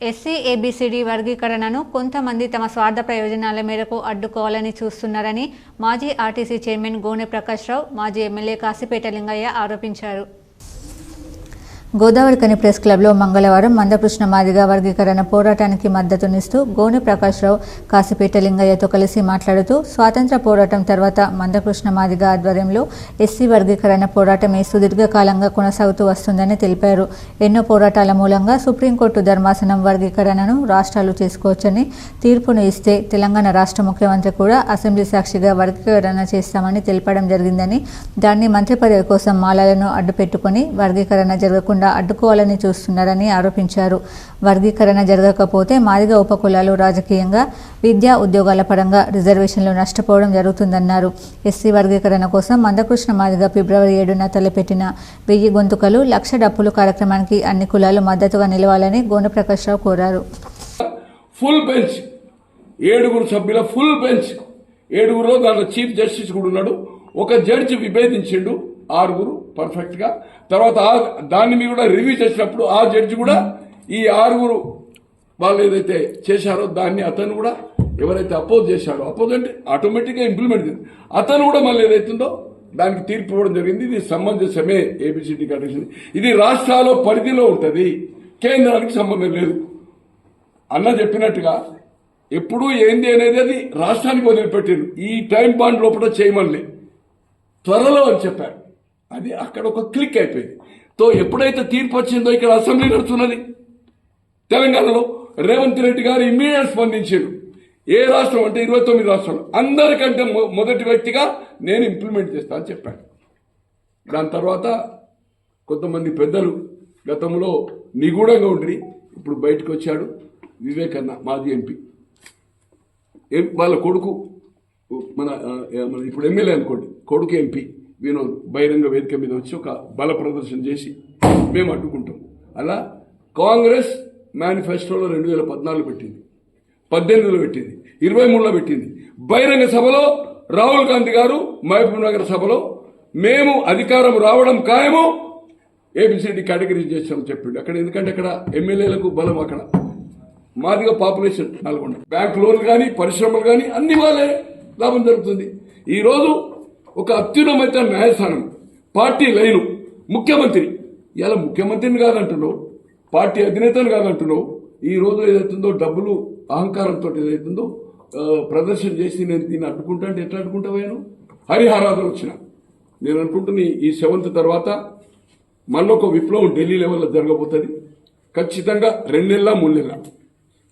SC ABCD వర్గీకరణను కొంతమంది తమ స్వార్థ ప్రయోజనాల మేరకు అడ్డుకోవాలని చూస్తున్నారని మాజీ ఆర్టీసీ చైర్మన్ గోనె ప్రకాష్ రావు మాజీ ఎమ్మెల్యే కాసిపేట లింగయ్య ఆరోపించారు. గోదావరి కని ప్రెస్ క్లబ్లో మంగళవారం మందకృష్ణ మాదిగ వర్గీకరణ పోరాటానికి మద్దతునిస్తూ గోని ప్రకాశ్రావు కాసిపేట లింగయ్యతో కలిసి మాట్లాడుతూ స్వాతంత్ర పోరాటం తర్వాత మందకృష్ణ మాదిగ ఆధ్వర్యంలో ఎస్సీ వర్గీకరణ పోరాటమే సుదీర్ఘకాలంగా కొనసాగుతూ వస్తుందని తెలిపారు. ఎన్నో పోరాటాల మూలంగా సుప్రీంకోర్టు ధర్మాసనం వర్గీకరణను రాష్ట్రాలు చేసుకోవచ్చని తీర్పును ఇస్తే తెలంగాణ రాష్ట్ర ముఖ్యమంత్రి కూడా అసెంబ్లీ సాక్షిగా వర్గీకరణ చేస్తామని తెలపడం జరిగిందని దాన్ని మంత్రి పదవి కోసం మాలలను అడ్డుపెట్టుకుని వర్గీకరణ జరగకుండా అడ్డుకోవాలని చూస్తున్నారని ఆరోపించారు. వర్గీకరణ జరగకపోతే మాదిగ ఉపకులాలు రాజకీయంగా విద్యా ఉద్యోగాల పరంగా రిజర్వేషన్లు నష్టపోవడం జరుగుతుందన్నారు. ఎస్సీ వర్గీకరణ కోసం మందకృష్ణ మాదిగ ఫిబ్రవరి ఏడున తలపెట్టిన వెయ్యి గొంతుకలు లక్ష డప్పులు కార్యక్రమానికి అన్ని కులాలు మద్దతుగా నిలవాలని గోనప్రకాశ్రావు కోరారు. Full bench. ఏడుగురు సభ్యుల ఫుల్ బెంచ్. ఏడుగురులో దాంట్లో చీఫ్ జస్టిస్ కూడా ఉన్నాడు. ఒక జడ్జి విభేదించిండు ఆరుగురు. పర్ఫెక్ట్గా తర్వాత దాన్ని మీరు కూడా రివ్యూ చేసినప్పుడు ఆ జడ్జి కూడా ఈ ఆరుగురు వాళ్ళు ఏదైతే చేశారో దాన్ని అతను కూడా ఎవరైతే అపోజ్ చేశాడో అపోజ్ అంటే ఆటోమేటిక్గా ఇంప్లిమెంట్ చేసింది అతను కూడా మళ్ళీ ఏదైతుందో దానికి తీర్పు ఇవ్వడం జరిగింది. ఇది సమంజసమే ఏబిసిడి కండిషన్ ఇది రాష్ట్రాల పరిధిలో ఉంటుంది. కేంద్రానికి సంబంధం లేదు. అన్న చెప్పినట్టుగా ఎప్పుడు ఏంది అనేది అది రాష్ట్రానికి వదిలిపెట్టారు. ఈ టైం బాండ్ లోపల చేయమని త్వరలో అని చెప్పారు. అది అక్కడ ఒక క్లిక్ అయిపోయింది. తో ఎప్పుడైతే తీర్పు వచ్చిందో ఇక్కడ అసెంబ్లీ నడుస్తున్నది. తెలంగాణలో రేవంత్ రెడ్డి గారు ఇమ్మీడియట్ స్పందించారు. ఏ రాష్ట్రం అంటే ఇరవై తొమ్మిది రాష్ట్రాలు. అందరికంటే మొ- మొదటి వ్యక్తిగా నేను ఇంప్లిమెంట్ చేస్తా అని చెప్పాను. దాని తర్వాత కొంతమంది పెద్దలు గతంలో నిగూఢంగా ఉండి ఇప్పుడు బయటకు వచ్చాడు వివేకన్న మాజీ ఎంపీ. వాళ్ళ కొడుకు మన ఇప్పుడు ఎమ్మెల్యే అనుకోండి కొడుకు ఎంపీ. వినోద్ బహిరంగ వేదిక మీద వచ్చి ఒక బల ప్రదర్శన చేసి మేము అడ్డుకుంటాం. అలా కాంగ్రెస్ మేనిఫెస్టోలో రెండు వేల పద్నాలుగు పెట్టింది పద్దెనిమిదిలో పెట్టింది ఇరవై మూడులో పెట్టింది. బహిరంగ సభలో రాహుల్ గాంధీ గారు మహబూబ్ నగర్ సభలో మేము అధికారం రావడం ఖాయము ఏబిసిడి కేటగిరీ చేస్తామని చెప్పిండు. అక్కడ ఎందుకంటే అక్కడ ఎమ్మెల్యేలకు బలం అక్కడ. మాదిగా పాపులేషన్ నల్గొండ. బ్యాంక్ లోన్లు కానీ పరిశ్రమలు కానీ అన్ని వాళ్ళే లాభం జరుగుతుంది. ఈ రోజు ఒక అత్యున్నమైన న్యాయస్థానం పార్టీ లైను ముఖ్యమంత్రి. ఇలా ముఖ్యమంత్రిని కాదంటున్నావు పార్టీ అధినేతను కాదంటున్నావు. ఈ రోజు ఏదైతుందో డబ్బులు అహంకారంతో ఏదైతుందో ప్రదర్శన చేసి నేను దీన్ని అడ్డుకుంటా అంటే ఎట్లా అడ్డుకుంటావేను హరిహరాధన వచ్చిన. నేను అనుకుంటున్న ఈ- సెవెంత్ తర్వాత మళ్ళొక విప్లవం ఢిల్లీ లెవెల్లో జరగబోతుంది. ఖచ్చితంగా రెండు నెలల మూడు నెలల.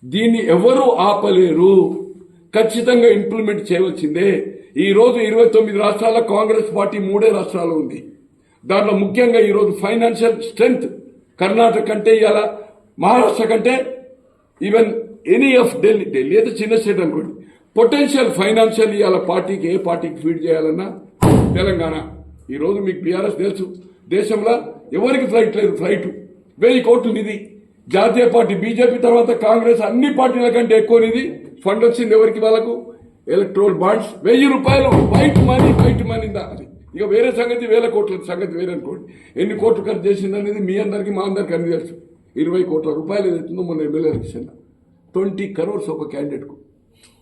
దీన్ని ఎవరు ఆపలేరు? ఖచ్చితంగా ఇంప్లిమెంట్ చేయవలసిందే ఈ రోజు ఇరవై తొమ్మిది రాష్ట్రాల కాంగ్రెస్ పార్టీ మూడే రాష్ట్రాలు ఉంది. దాంట్లో ముఖ్యంగా ఈ రోజు ఫైనాన్షియల్ స్ట్రెంగ్త్ కర్ణాటక కంటే ఇవాళ మహారాష్ట్ర కంటే even any of Delhi Delhi అయితే చిన్న స్టేట్ అనుకోండి. పొటెన్షియల్ ఫైనాన్షియల్ ఇవాళ పార్టీకి ఏ పార్టీకి ఫీడ్ చేయాలన్నా తెలంగాణ. ఈరోజు మీకు బీఆర్ఎస్ తెలుసు. దేశంలో ఎవరికి ఫ్లైట్ లేదు ఫ్లైట్. వెయ్యి కోట్లు నిధి. జాతీయ పార్టీ బీజేపీ తర్వాత కాంగ్రెస్ అన్ని పార్టీల కంటే ఎక్కువ నిధి. ఫండ్ వచ్చింది ఎవరికి వాళ్ళకు? ఎలక్ట్రోల్ బాండ్స్ వెయ్యి రూపాయలు వైట్ మనీ వైట్ మనీ దా అది. ఇక వేరే సంగతి వేల కోట్ల సంగతి వేరే అనుకోండి. ఎన్ని కోట్లు ఖర్చు చేసింది అనేది మీ అందరికి మా అందరికి అన్ని తెలుసు. ఇరవై కోట్ల రూపాయలు ఏదైతుందో మొన్న ఎమ్మెల్యే ఎలక్షన్ ట్వంటీ కరోర్స్ ఒక క్యాండిడేట్కు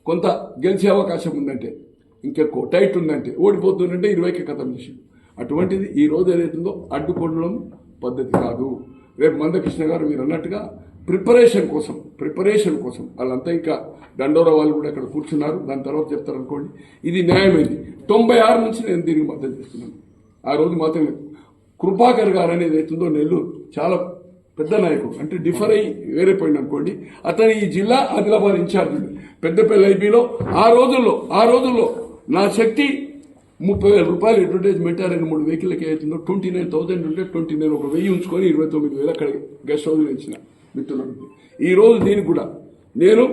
కొంత గెలిచే అవకాశం ఉందంటే ఇంకెక్కువ టైట్ ఉందంటే ఓడిపోతుందంటే ఇరవైకి కథం చేసి అటువంటిది ఈ రోజు ఏదైతుందో అడ్డుకోవడం పద్ధతి కాదు. రేపు మందకృష్ణ గారు మీరు అన్నట్టుగా ప్రిపరేషన్ కోసం ప్రిపరేషన్ కోసం. వాళ్ళంతా ఇంకా దండోర వాళ్ళు కూడా అక్కడ కూర్చున్నారు. దాని తర్వాత చెప్తారు అనుకోండి ఇది న్యాయమైంది. తొంభై ఆరు నుంచి నేను దీనికి మద్దతు చేస్తున్నాను. ఆ రోజు మాత్రం కృపాకర్ గారు అనేది అవుతుందో నెల్లూరు. చాలా పెద్ద నాయకుడు. అంటే డిఫర్ అయ్యి వేరే పోయింది అనుకోండి. అతను ఈ జిల్లా ఆదిలాబాద్ ఇన్ఛార్జ్. పెద్దపల్లి ఐబీలో ఆ రోజుల్లో ఆ రోజుల్లో నా శక్తి ముప్పై వేల రూపాయలు అడ్వర్టైజ్మెంట్ ఆ రెండు మూడు వెహికల్కి అవుతుందో ట్వంటీ నైన్ థౌసండ్ ఉంటే ట్వంటీ నైన్ ఒక వెయ్యి ఉంచుకొని ఇరవై తొమ్మిది వేలు అక్కడ గెస్ట్ హౌస్లో ఇచ్చిన. మిత్రులకు ఈ రోజు దీనికి కూడా నేను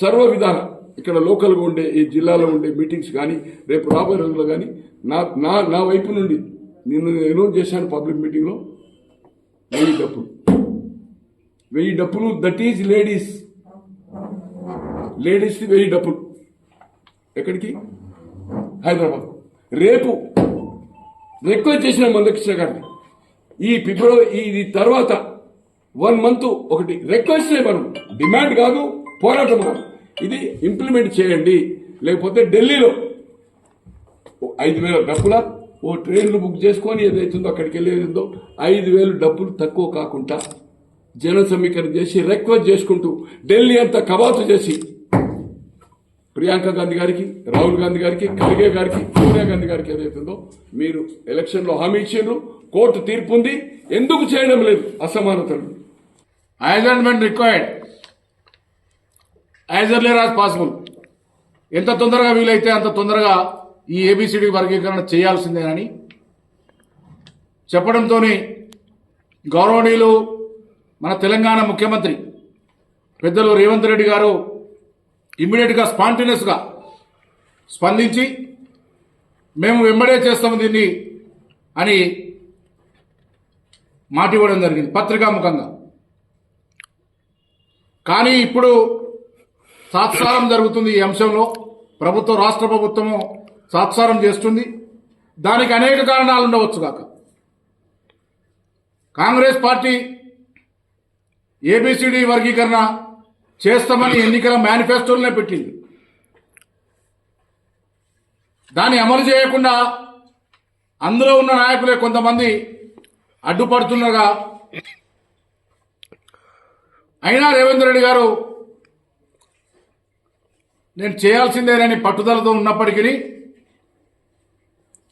సర్వ విధానం ఇక్కడ లోకల్గా ఉండే ఈ జిల్లాలో ఉండే మీటింగ్స్ కానీ రేపు రాబోయే రోజుల్లో కానీ నా నా నా వైపు నుండి నేను అనౌన్స్ చేశాను పబ్లిక్ మీటింగ్లో. వెయ్యి డప్పులు వెయ్యి డప్పులు దట్ ఈజ్ లేడీస్. లేడీస్ వెయ్యి డప్పులు ఎక్కడికి? హైదరాబాద్. రేపు రిక్వెస్ట్ చేసిన మందకృష్ణ గారిని. ఈ ఫిబ్రవరి ఇది తర్వాత వన్ మంత్ ఒకటి రిక్వెస్ట్ చేయమను. డిమాండ్ కాదు పోరాటం కాదు. ఇది ఇంప్లిమెంట్ చేయండి. లేకపోతే ఢిల్లీలో ఐదు వేల డబ్బుల ఓ ట్రైన్లు బుక్ చేసుకొని ఏదైతుందో అక్కడికి వెళ్ళేదిందో ఐదు వేలు డబ్బులు తక్కువ కాకుండా జన సమీకరణ చేసి రిక్వెస్ట్ చేసుకుంటూ ఢిల్లీ అంతా కవాతు చేసి ప్రియాంక గాంధీ గారికి రాహుల్ గాంధీ గారికి ఖర్గే గారికి సోనియా గాంధీ గారికి ఏదైతుందో మీరు ఎలక్షన్లో హామీ ఇచ్చిండ్రు కోర్టు తీర్పు ఉంది. ఎందుకు చేయడం లేదు అసమానతలు? Assignment required as earlier as possible ఎంత తొందరగా వీలైతే అంత తొందరగా ఈ ఏబిసిడి వర్గీకరణ చేయాల్సిందేనని చెప్పడంతో గౌరవనీయులు మన తెలంగాణ ముఖ్యమంత్రి పెద్దలు రేవంత్ రెడ్డి గారు ఇమ్మీడియట్గా స్పాంటినియస్గా స్పందించి మేము వెంబడే చేస్తాము దీన్ని అని మాటివ్వడం జరిగింది జరిగింది పత్రికాముఖంగా. కానీ ఇప్పుడు సాత్సారం జరుగుతుంది ఈ అంశంలో. ప్రభుత్వం రాష్ట్ర ప్రభుత్వము సాత్సారం చేస్తుంది. దానికి అనేక కారణాలు ఉండవచ్చు కాక. కాంగ్రెస్ పార్టీ ఏబిసిడి వర్గీకరణ చేస్తామని ఎన్నికల మేనిఫెస్టోలనే పెట్టింది. దాన్ని అమలు చేయకుండా అందులో ఉన్న నాయకులే కొంతమంది అడ్డుపడుతుండగా అయినా రేవంత్ రెడ్డి గారు నేను చేయాల్సిందేనని పట్టుదలతో ఉన్నప్పటికీ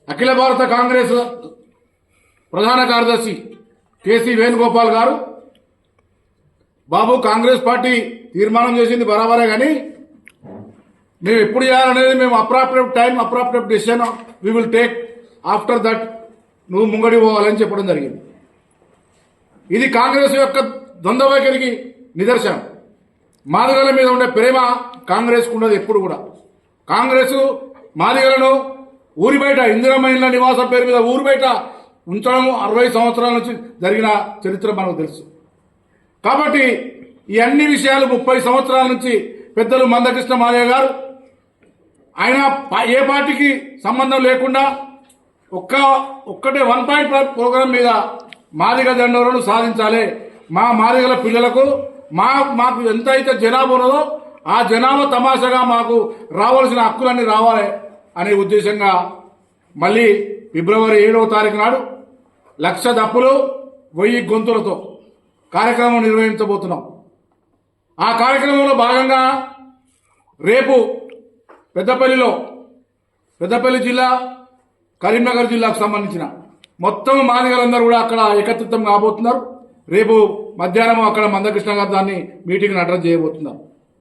అఖిల భారత కాంగ్రెస్ ప్రధాన కార్యదర్శి కేసీ వేణుగోపాల్ గారు బాబు కాంగ్రెస్ పార్టీ తీర్మానం చేసింది బరాబరే కానీ మేము ఎప్పుడు చేయాలనేది మేము appropriate time appropriate decision we will take after that నువ్వు ముంగడి పోవాలని చెప్పడం జరిగింది. ఇది కాంగ్రెస్ యొక్క ద్వంద్వ వైఖరికి నిదర్శనం. మాదిగల మీద ఉండే ప్రేమ కాంగ్రెస్ ఉన్నది ఎప్పుడు కూడా. కాంగ్రెస్ మాదిగలను ఊరి బయట ఇందిరమైన నివాసం పేరు మీద ఊరి బయట ఉంచడం అరవై సంవత్సరాల నుంచి జరిగిన చరిత్ర మనకు తెలుసు. కాబట్టి ఈ అన్ని విషయాలు ముప్పై సంవత్సరాల నుంచి పెద్దలు మందకృష్ణ మాదయ్య గారు ఆయన ఏ పార్టీకి సంబంధం లేకుండా ఒక్క ఒక్కటే వన్ పాయింట్ ఫైవ్ ప్రోగ్రాం మీద మాదిగ దండోలను సాధించాలి మా మాదిగల పిల్లలకు మా మాకు ఎంత అయితే జనాభా ఉన్నదో ఆ జనాభా తమాషగా మాకు రావాల్సిన హక్కులన్నీ రావాలి అనే ఉద్దేశంగా మళ్ళీ ఫిబ్రవరి ఏడవ తారీఖు నాడు లక్ష దప్పులు వెయ్యి గొంతులతో కార్యక్రమం నిర్వహించబోతున్నాం. ఆ కార్యక్రమంలో భాగంగా రేపు పెద్దపల్లిలో పెద్దపల్లి జిల్లా కరీంనగర్ జిల్లాకు సంబంధించిన మొత్తం మాదిగలందరూ కూడా అక్కడ ఏకత్రితం కాబోతున్నారు. రేపు మధ్యాహ్నం అక్కడ మందకృష్ణ గారు దాన్ని మీటింగ్ అడ్రస్ చేయబోతున్నారు.